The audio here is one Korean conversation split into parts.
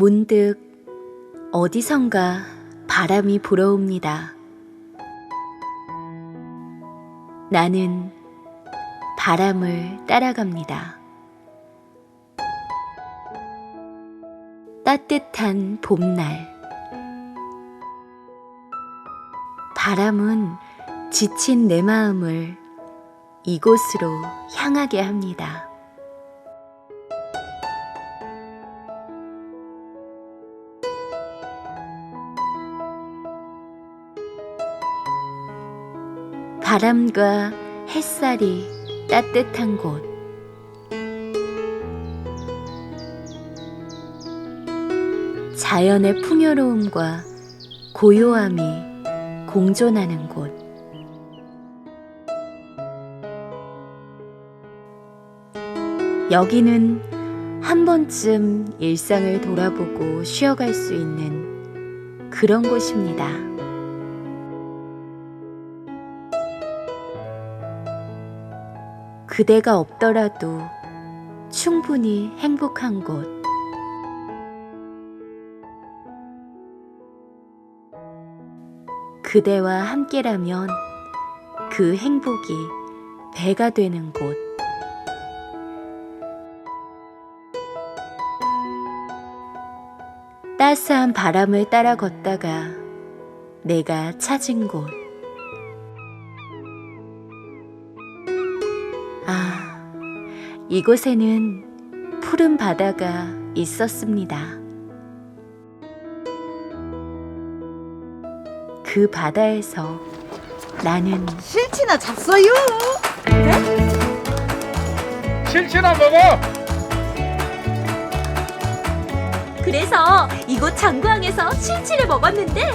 문득 어디선가 바람이 불어옵니다. 나는 바람을 따라갑니다. 따뜻한 봄날. 바람은 지친 내 마음을 이곳으로 향하게 합니다. 바람과 햇살이 따뜻한 곳. 자연의 풍요로움과 고요함이 공존하는 곳. 여기는 한 번쯤 일상을 돌아보고 쉬어갈 수 있는 그런 곳입니다. 그대가 없더라도 충분히 행복한 곳. 그대와 함께라면 그 행복이 배가 되는 곳. 따스한 바람을 따라 걷다가 내가 찾은 곳. 이곳에는 푸른 바다가 있었습니다. 그 바다에서 나는 실치나 잡어요. 실치나 먹어. 그래서 이곳 장구항에서 실치를 먹었는데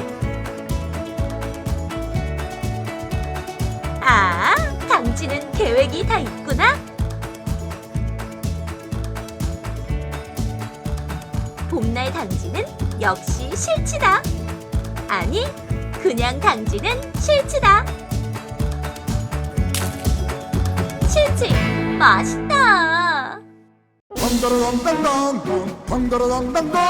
아, 당지는 계획이 다 있구나. 봄날 당지는 역시 실치다. 아니, 그냥 당지는 실치다. 실치, 맛있다. 덩더러덩덩덩 덩더러덩덩덩